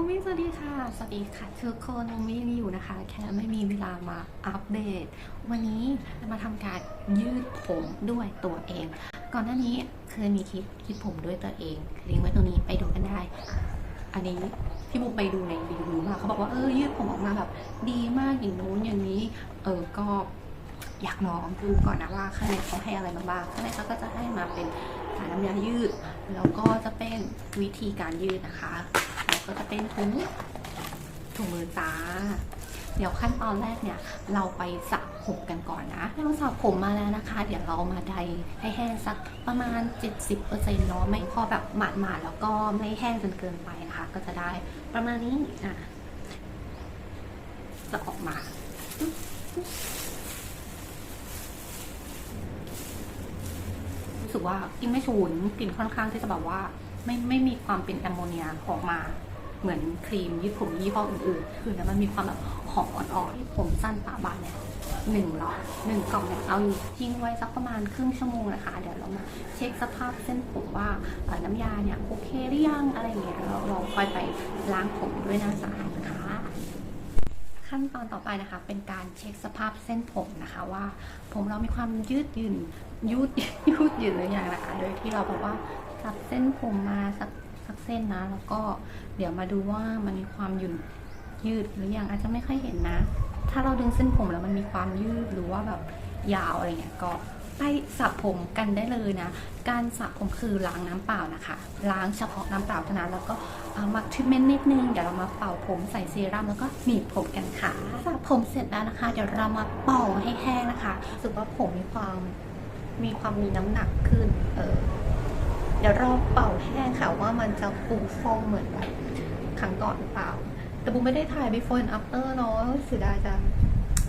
มูมี่สวัสดีค่ะ สวัสดีค่ะทุกคนมูมี่นี่อยู่นะคะ แค่ไม่มีเวลามาอัปเดต วันนี้จะมาทำการยืดผมด้วยตัวเอง ก่อนหน้านี้เคยมีคลิปยืดผมด้วยตัวเอง ลิงก์ไว้ตรงนี้ไปดูกันได้ อันนี้พี่บุ๊กไปดูในรีวิวมาเขาบอกว่าเออยืดผมออกมาแบบดีมากอย่างนู้นอย่างนี้ เออก็อยากลองดูก่อนนะว่าข้างในเขาให้อะไรมาบ้างข้างในเขาก็จะให้มาเป็นสายน้ำยายืด แล้วก็จะเป็นวิธีการยืดนะคะ ก็จะเป็นถุงถุงมือจ้า เดี๋ยวขั้นตอนแรกเนี่ย เราไปสระผมกันก่อนนะเราสระผมมาแล้วนะคะ เดี๋ยวเรามาไดให้แห้งสักประมาณ 70%เนาะไม่พอแบบหมาดๆแล้วก็ไม่แห้งจนเกินไปนะคะ ก็จะได้ประมาณนี้อะจะออกมารู้สึกว่ากลินไม่ฉุนกลิ่นค่อนข้างที่จะแบบว่า ไม่ไม่มีความเป็นแอมโมเนียออกมา เหมือนครีมยืดผมยี่ห้ออื่นๆ คือเนี่ยมันมีความแบบหอมอ่อนๆที่ผมสั้นปะบานเนี่ยหนึ่งหลอดหนึ่งกล่องเนี่ยเอาทิ้งไว้สักประมาณครึ่งชั่วโมงนะคะ เดี๋ยวเรามาเช็คสภาพเส้นผมว่าน้ำยาเนี่ยโอเคหรือยังอะไรเงี้ยเราเราค่อยไปล้างผมด้วยน้ำสะอาดนะคะ ขั้นตอนต่อไปนะคะ เป็นการเช็คสภาพเส้นผมนะคะว่า ผมเรามีความยืดหยุ่นยืดยืดหยุ่นหรือยังนะคะ โดยที่เราบอกว่าจับเส้นผมมาสัก สักเส้นนะ แล้วก็เดี๋ยวมาดูว่ามันมีความหยุ่นยืดหรือยังอาจจะไม่ค่อยเห็นนะ ถ้าเราดึงเส้นผมแล้วมันมีความยืดหรือว่าแบบยาวอะไรเงี้ยก็ไปสระผมกันได้เลยนะ การสระผมคือล้างน้ำเปล่านะคะ ล้างเฉพาะน้ำเปล่าเท่านั้นแล้วก็เอามาทรีทเมนต์นิดนึง เดี๋ยวเรามาเป่าผมใส่เซรั่มแล้วก็หนีบผมกันค่ะ สระผมเสร็จแล้วนะคะ เดี๋ยวเรามาเป่าให้แห้งนะคะรู้สึกว่าผมมีความมีความมีน้ำหนักขึ้น เออ เดี๋ยวรอเป่าแห้งค่ะว่ามันจะฟูฟองเหมือนแบบครั้งก่อนหรือเปล่า แต่บูไม่ได้ถ่าย before and after เนาะเสียดายจัง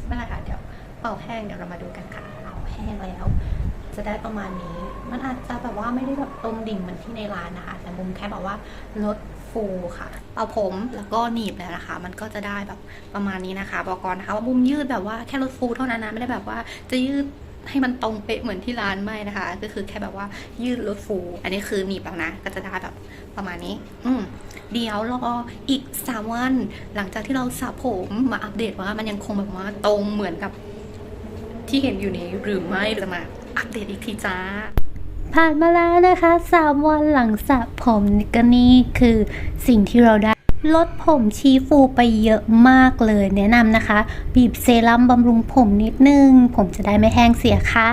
ไม่เป็นไรค่ะเดี๋ยวเป่าแห้งเดี๋ยวเรามาดูกันค่ะเอาแห้งแล้ว จะได้ประมาณนี้ มันอาจจะแบบว่าไม่ได้แบบตรงดิ่งเหมือนที่ในร้านนะคะ แต่บุมแค่บอกว่าลดฟูค่ะเอาผมแล้วก็หนีบแล้วนะคะ มันก็จะได้แบบประมาณนี้นะคะ บอกก่อนนะคะว่าบุมยืดแบบว่าแค่ลดฟูเท่านั้นนะไม่ได้แบบว่าจะยืด ให้มันตรงเป๊ะเหมือนที่ร้านไม่นะคะ ก็คือแค่แบบว่ายืดลดฟู อันนี้คือหนีบแล้วนะ ก็จะได้แบบประมาณนี้ อืมเดี๋ยวรออีกสามวัน หลังจากที่เราสระผมมาอัปเดตว่ามันยังคงแบบว่าตรงเหมือนกับ ที่เห็นอยู่นี้หรือไม่เรามาอัปเดตอีกทีจ้าผ่านมาแล้วนะคะสามวันหลังสระผมก็นี่คือสิ่งที่เราได้ ลดผมชีฟูไปเยอะมากเลยแนะนำนะคะ บีบเซรั่มบำรุงผมนิดนึง ผมจะได้ไม่แห้งเสียค่ะ